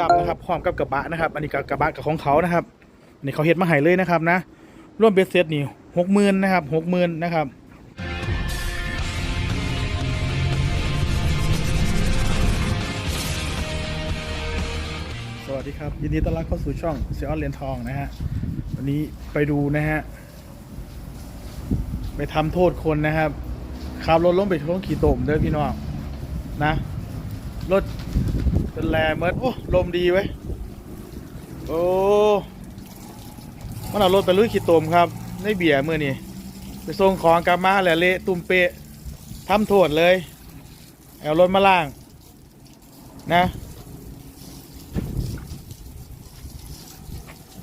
ดำนะครับพร้อมกับกระบะนะครับ อันนี้กับกระบะกับของเขานะครับอันนี่เขาเฮ็ดมาให้เลยนะครับนะร่วมเบ็ดเสร็จนี่หกหมื่นนะครับหกหมื่นนะครับสวัสดีครับ ยินดีต้อนรับเข้าสู่ช่องเซียออนเรียนทองนะฮะวันนี้ไปดูนะฮะไปทำโทษคนนะครับขับรถล้มไปชนขี่ตมเด้อพี่น้องนะรถ เป็นแรงเมื่อโอ้ลมดีไว้โอ้มันเอารถไปลุยขี่ตมครับในเบียร์มือนี่ไปส่งของกลับมาแหละเละตุ่มเปะทำโทษเลยเอารถมาล่าง นะ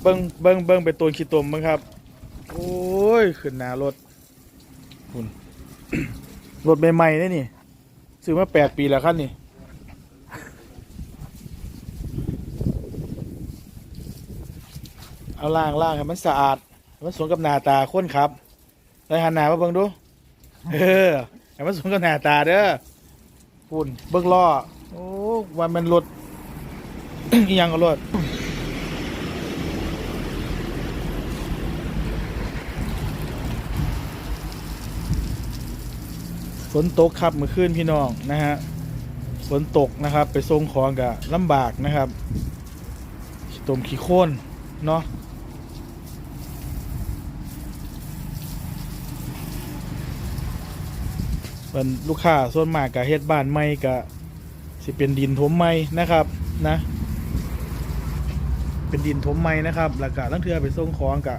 เบิ้งเบิ้งเบิ้งไปตัวขี้ตมมั้งครับ โอ้ยขึ้นหนารถคุณรถใหม่ๆนี่นี่ซื้อมาแปดปีแล้วครับนี่ เอาล่างล่างให้มันสะอาดให้มันสมกับหน้าตาคนครับได้หันหน้ามาเบิ่งดู เออให้มันสมกับหน้าตาเด้อฝุ่นเบิ่งล้อโอ้วันมันรถ อีหยังก็รถฝนตกครับเมื่อคืนพี่น้องนะฮะฝนตกนะครับ ไปส่งของกับลำบากนะครับขี้ตมขี้โคนเนาะ เป็นลูกค้าส่วนมากกับเฮ็ดบ้านใหม่กับสิเป็นดินถมใหม่นะครับนะ เป็นดินถมใหม่นะครับแล้วก็ลังเทือไปส่งของกับ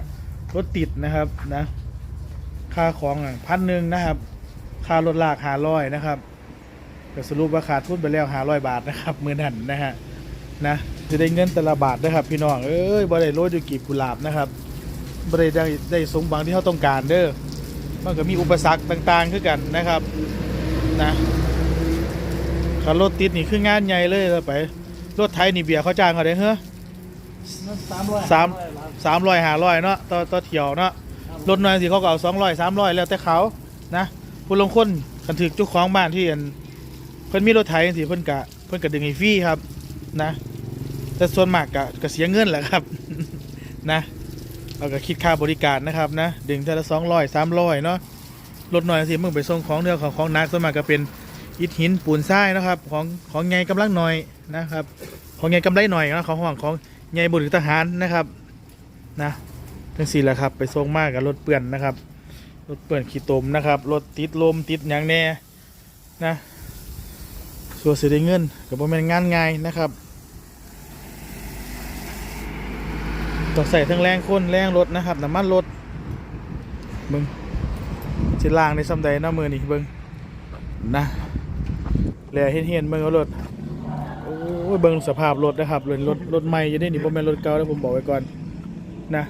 รถติดนะครับนะค่าของอะพันหนึ่งนะครับ ค่ารถลากหาร้อยนะครับก็สรุปว่าขาดทุนไปแล้วหาร้อยบาทนะครับมือนั่นนะฮะนะจะได้เงินแต่ละบาทนะครับ พี่น้องเอ้ยบ่ได้โรยด้วยกีบกุหลาบนะครับบ่ได้ได้ได้สมหวังที่เขาต้องการเด้อ มันก็มีอุปสรรคต่างๆขึ้นกันนะครับนะขับรถติดนี่คืองานใหญ่เลยแล้วไปรถไทยนี่เบียร์เขาจ้างเขาได้เฮ้อสามร้อยสามสามร้อยหาร้อยเนาะต่อต่อเที่ยวเนาะรถน้อยสิเขาก็เอาสองร้อยสามร้อยแล้วแต่เขานะผู้ลงคนกันถึกเจ้าของบ้านที่อันเพิ่นมีรถไถจังซี่เพิ่นกะเพิ่นกะดึงให้ฟรีครับนะ แต่ส่วนมากกะกะเสียเงินแหละครับนะ เราก็คิดค่าบริการนะครับนะดึงแต่ละสองร้อยสามร้อยเนาะรถน้อยสิมึงไปส่งของเนื้อของของนักส่วนมากก็เป็นอิฐหินปูนทรายนะครับของของไงกำลังหน่อยนะครับ ของไงกำไรหน่อยนะของห้องของไงบุตรทหารนะครับนะทั้งสี่แหละครับไปส่งมากกับรถเปื่อนนะครับรถเปื่อนขี้ตมนะครับรถติดลมติดอย่างแน่นะส่วนเสียได้เงินกับโมเมนงานง่ายนะครับ ต้องใส่ทั้งแรงคนแรงรถนะครับน้ำมันรถเบิ้งสิล่างในซ้ำใดหน้ามือนี่เบิ้งนะแหล่เห็นเห็นเบิ้งเอารถโอ้ยเบิ้งสภาพรถนะครับรถรถรถใหม่อยังได้นี่ผมเป็นรถเก่าแล้วผมบอกไว้ก่อนนะ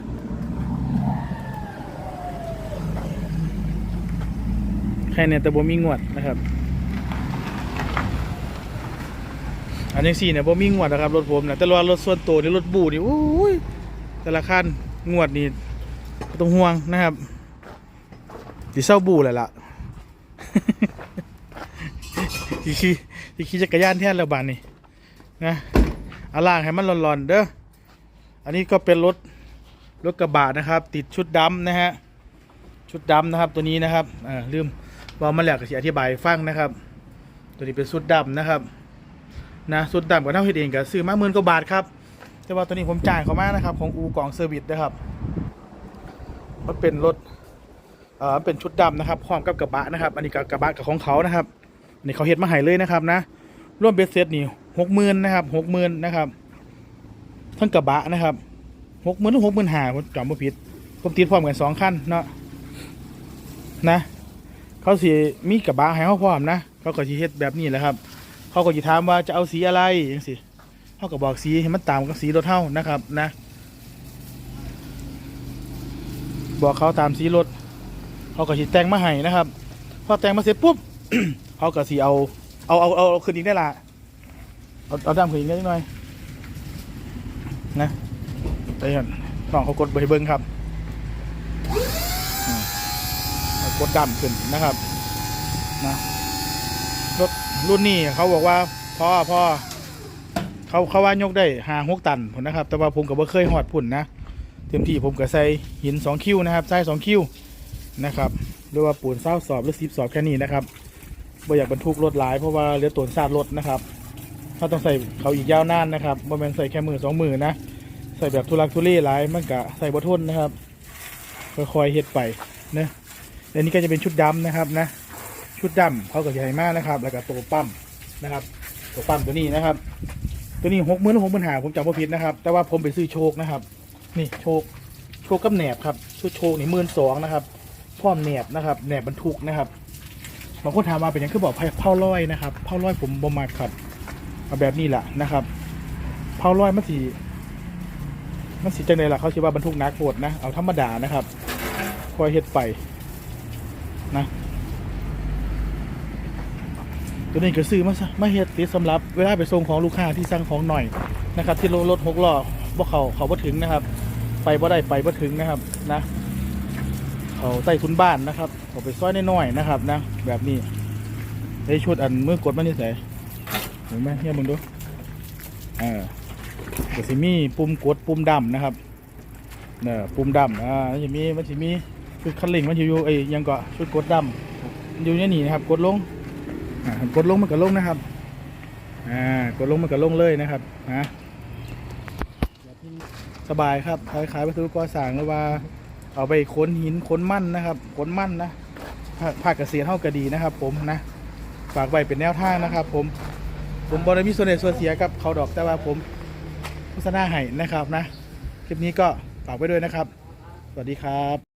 แค่เนี่ยแต่บ่มีงวดนะครับ อันนี้สี่เนี่ยบ่มีงวดนะครับรถผมนะแต่ว่ารถส่วนตัวนี่รถบูนี่โอ้ย แต่ละคันงวดนี่ต้องห่วงนะครับสิเศร้าบูแหละล่ะที่ขี่ที่ขี่จักรยานแท่นแล้วบานนี่นะอาล่างให้มันร้อนๆเด้ออันนี้ก็เป็นรถรถกระบะนะครับ ติดชุดดำนะฮะชุดดำนะครับตัวนี้นะครับอ่าลืมบอกมาแล้วก็สิอธิบายฟังนะครับ ตัวนี้เป็นชุดดำนะครับนะชุดดำกับเท่าเฮ็ดเองก็ซื้อมาหมื่นกว่าบาทครับ แต่ว่าตัวนี้ผมจ่ายเขามากนะครับ ของอูกองเซอร์วิสนะครับ มันเป็นรถเอ่อเป็นชุดดำนะครับพร้อมกับกระบะนะครับ อันนี้กับกระบะกับของเขานะครับอันนี้เขาเฮ็ดมาให้เลยนะครับนะร่วมเบ็ดเสร็จนี่หกหมื่นนะครับหกหมื่นนะครับ ทั้งกระบะนะครับหกหมื่นหรือหกหมื่นห้าผมจำไม่ผิดผมติดพร้อมกันสองคันเนาะนะเขาสีมีกระบะให้เขาพร้อมนะเขาก็จะเฮ็ดแบบนี้แหละครับ เขาก็จะถามว่าจะเอาสีอะไรอย่างสิ เขาก็บอกสีให้มันตามกับสีรถเท่านะครับนะ บอกเขาตามสีรถเขาก็จะแต่งมาให้นะครับ พอแต่งมาเสร็จปุ๊บเขาก็สีเอาเอาเอาเอาคืนอีกได้ละเอาเอาดำคืนอีกได้หน่อยนะไปก่อนลองเขากดเบเบิ้งครับอืมเอากดดำขึ้นนะครับนะรถรุ่นนี้เขาบอกว่าพ่อพ่อ เขาเขาว่ายกได้หาหกตันพุ่นะครับ แต่ว่าผมก็บ่เคยหอดพุ่นนะเต็มที่ผมก็ใส่หินสองคิวนะครับใส่สองคิวนะครับหรือว่าปูนเศร้าสอบหรือสิบสอบแค่นี้นะครับบ่อยากบรรทุกรถหลายเพราะว่าเหลือตนซาดรถนะครับถ้าต้องใส่เขาอีกยาวนานนะครับบ่แม่นใส่แค่มือสองมือนะใส่แบบทุลักทุเลหลายมันก็ใส่บ่ทนนะครับค่อยๆเฮ็ดไปนะอันนี้ก็จะเป็นชุดดำนะครับนะ ชุดดำเขาก็ใหญ่มากนะครับ แล้วก็ตัวปั๊มนะครับ ตัวปั๊มตัวนี้นะครับ ตัวนี้หกหมื่นหกหมื่นหาผมจำว่ผิดนะครับ แต่ว่าผมไปซื้อโชคนะครับ นี่โชคโชคกับแหนบครับชุดโชคนี่หมื่นสองนะครับพร้อมแหนบนะครับแหนบบรรทุกนะครับบางคนถามมาเป็นยังคือบอกเผาร้อยนะครับเผาร้อยผมบ่มากครับเอาแบบนี้แหละนะครับเผาร้อยมันสีมันสีจังเลยล่ะเขาคิดว่าบรรทุกนักโหดนะเอาธรรมดานะครับ คอยเฮ็ดไปนะ ตัวนี้ก็ซื้อมาซะมาเฮ็ดติดสำหรับเวลาไปส่งของลูกค้าที่สั่งของหน่อยนะครับ ที่รถรถหกล้อบ่เขาเขาบ่ถึงนะครับ ไปบ่ได้ไปบ่ถึงนะครับนะเขาใต้ทุนบ้านนะครับเขาไปซอยน้อยๆนะครับนะแบบนี้ไอ้ชุดอันมือกดมันนี่ใส่เห็นไหมเฮียมึงดูเออก็สิมีปุ่มกดปุ่มดำนะครับเนี่ยปุ่มดำอ่ามันจะมีมันจะมีชุดคันเร่งมันจะอยู่ไอ้ยังก็ชุดกดดำอยู่ในนี่นะครับ กดลง กดลงมันก็ลงนะครับ อ่ากดลงมันก็ลงเลยนะครับนะสบายครับคล้ายๆวัสดุก่อสร้างหรือว่า เอาไปค้นหินค้นมั่นนะครับค้นมั่นนะภาคเกษตรเท่าก็ดีนะครับ ผมนะฝากไว้เป็นแนวทางนะครับ ผมผมบอได้มีส่วนใดส่วนเสียกับเขาดอกแต่ว่าผมโฆษณาให้นะครับนะ คลิปนี้ก็ฝากไว้ด้วยนะครับ สวัสดีครับ